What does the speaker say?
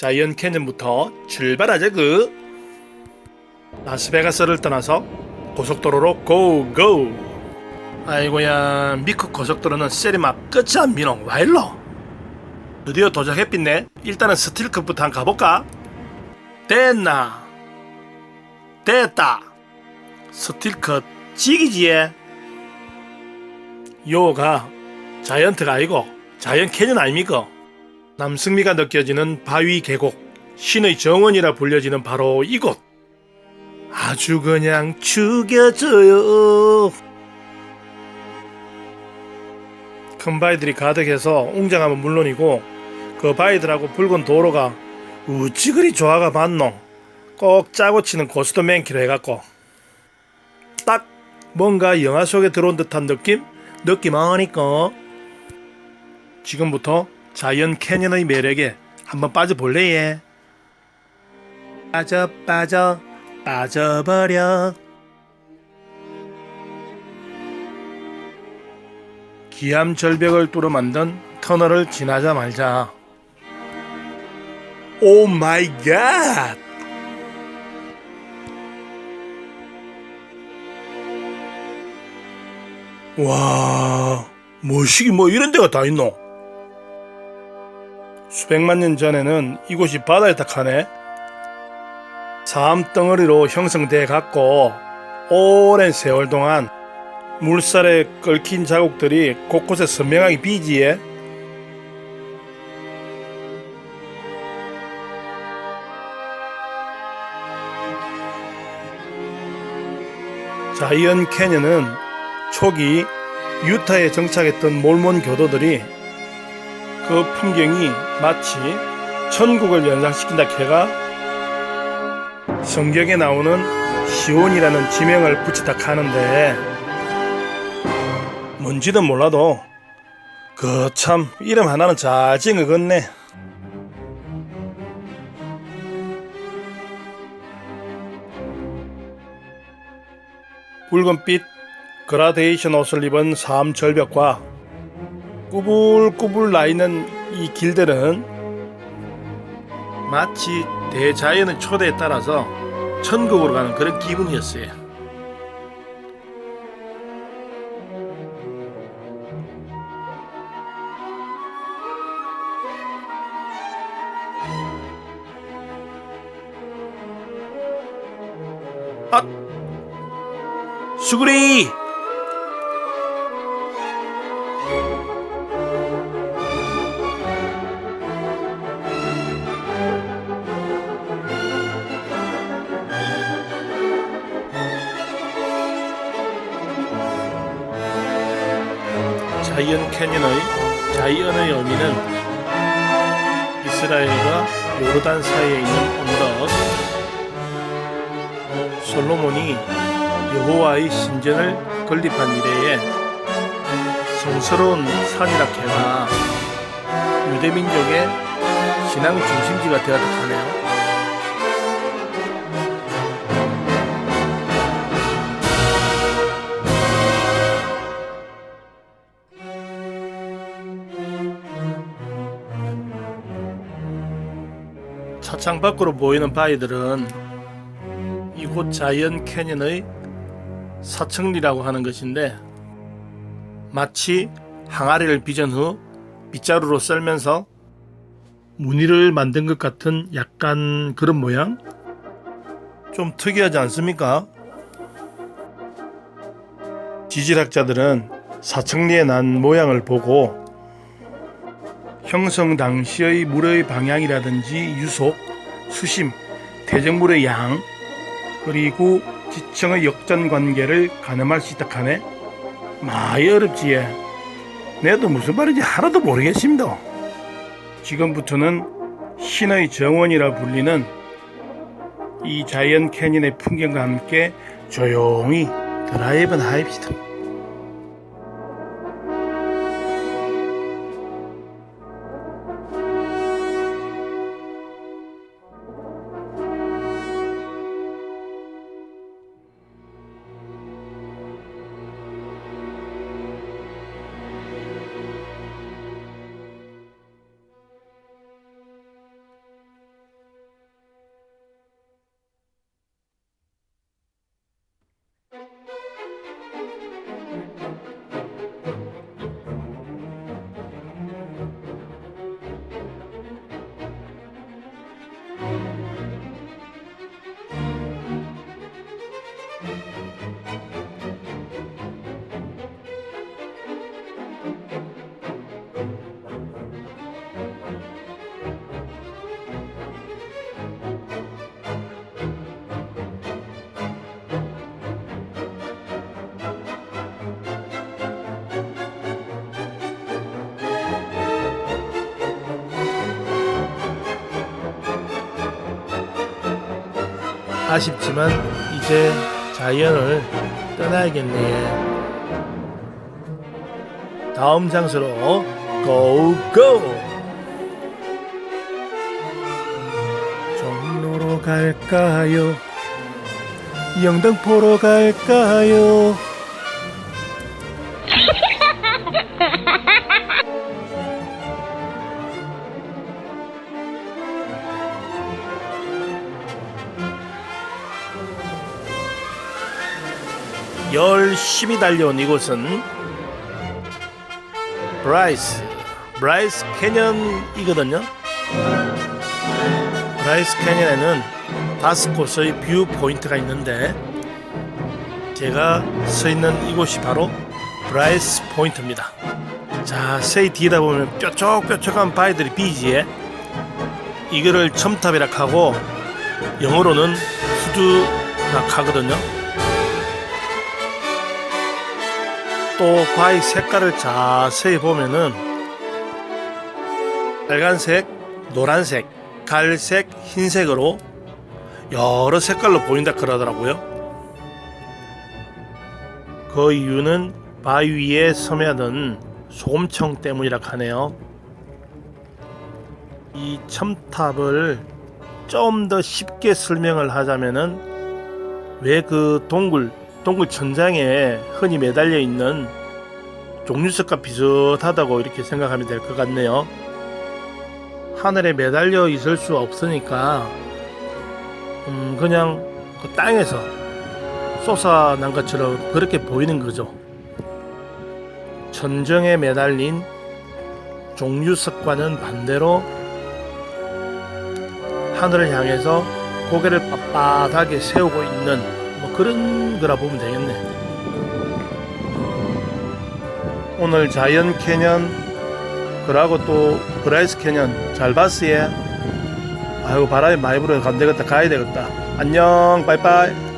자이언 캐년부터 출발하자그. 라스베가스를 떠나서 고속도로로 고고. 아이고야 미국 고속도로는 세리막 끝이 안 미노 와일로. 드디어 도착했겠네. 일단은 스틸급부터 한번 가볼까? 됐나? 됐다. 스틸컷 지기지에. 요가 자이언트가 아니고 자이언 캐년 아닙니까? 남승미가 느껴지는 바위 계곡 신의 정원이라 불려지는 바로 이곳. 아주 그냥 죽여줘요. 큰 바위들이 가득해서 웅장함은 물론이고 그 바위들하고 붉은 도로가 우찌 그리 조화가 맞노. 꼭 짜고 치는 고스톱 맨키로 해갖고 딱 뭔가 영화 속에 들어온 듯한 느낌? 느낌 아니까? 지금부터 자이언 캐년의 매력에 한번 빠져볼래 예 빠져 빠져 빠져버려. 기암 절벽을 뚫어 만든 터널을 지나자 말자. 오 마이 갓 와, 뭐시기 뭐 이런 데가 다 있노? 수백만 년 전에는 이곳이 바다였다 카네. 사암 덩어리로 형성돼 갔고 오랜 세월 동안 물살에 끓긴 자국들이 곳곳에 선명하게 비지에 자이언 캐년은 초기 유타에 정착했던 몰몬 교도들이 그 풍경이 마치 천국을 연상시킨다 캐가 성경에 나오는 시온이라는 지명을 붙이다 하는데 뭔지는 몰라도 그 참 이름 하나는 잘 지어갔네. 붉은빛 그라데이션 옷을 입은 삶 절벽과 꾸불꾸불 나 있는 이 길들은 마치 대자연의 초대에 따라서 천국으로 가는 그런 기분이었어요. 아, 수구리! 자이언 캐년의 자이언의 의미는 이스라엘과 요르단 사이에 있는 언덕 솔로몬이 여호와의 신전을 건립한 이래에 성스러운 산이라 캐나 유대민족의 신앙 중심지가 되었다 하네요. 차창 밖으로 보이는 바위들은 이곳 자이언 캐년의 사청리라고 하는 것인데 마치 항아리를 빚은 후 빗자루로 썰면서 무늬를 만든 것 같은 약간 그런 모양? 좀 특이하지 않습니까? 지질학자들은 사청리에 난 모양을 보고 형성 당시의 물의 방향이라든지 유속, 수심, 대적물의 양, 그리고 지층의 역전 관계를 가늠할 수 있다 하네. 많이 어렵지예. 내도 무슨 말인지 하나도 모르겠습니다. 지금부터는 신의 정원이라 불리는 이 자이언 캐년의 풍경과 함께 조용히 드라이브나 합시다. 아쉽지만 이제 자연을 떠나야겠네. 다음 장소로 고고! 종로로 갈까요? 영등포로 갈까요? 열심히 달려온 이곳은 브라이스 브라이스 캐년이거든요. 브라이스 캐년에는 다섯 곳의 뷰 포인트가 있는데 제가 서 있는 이곳이 바로 브라이스 포인트입니다. 자세히 뒤다 보면 뾰족뾰족한 바위들이 비지에 이거를 첨탑이라 하고 영어로는 후드라 하거든요. 또 바위 색깔을 자세히 보면은 빨간색, 노란색, 갈색, 흰색으로 여러 색깔로 보인다 그러더라고요. 그 이유는 바위 위에 서면은 소금청 때문이라 하네요. 이 첨탑을 좀 더 쉽게 설명을 하자면은 왜 그 동굴 동굴 천장에 흔히 매달려 있는 종류석과 비슷하다고 이렇게 생각하면 될 것 같네요. 하늘에 매달려 있을 수 없으니까 음 그냥 그 땅에서 솟아난 것처럼 그렇게 보이는 거죠. 천정에 매달린 종류석과는 반대로 하늘을 향해서 고개를 빳빳하게 세우고 있는 뭐 그런 거라 보면 되겠네. 오늘 자이언 캐년 그러고 또 브라이스 캐년 잘 봤어 얘. 아이고 바람이 많이 불어서 안 되겠다 가야 되겠다. 안녕 빠이빠이.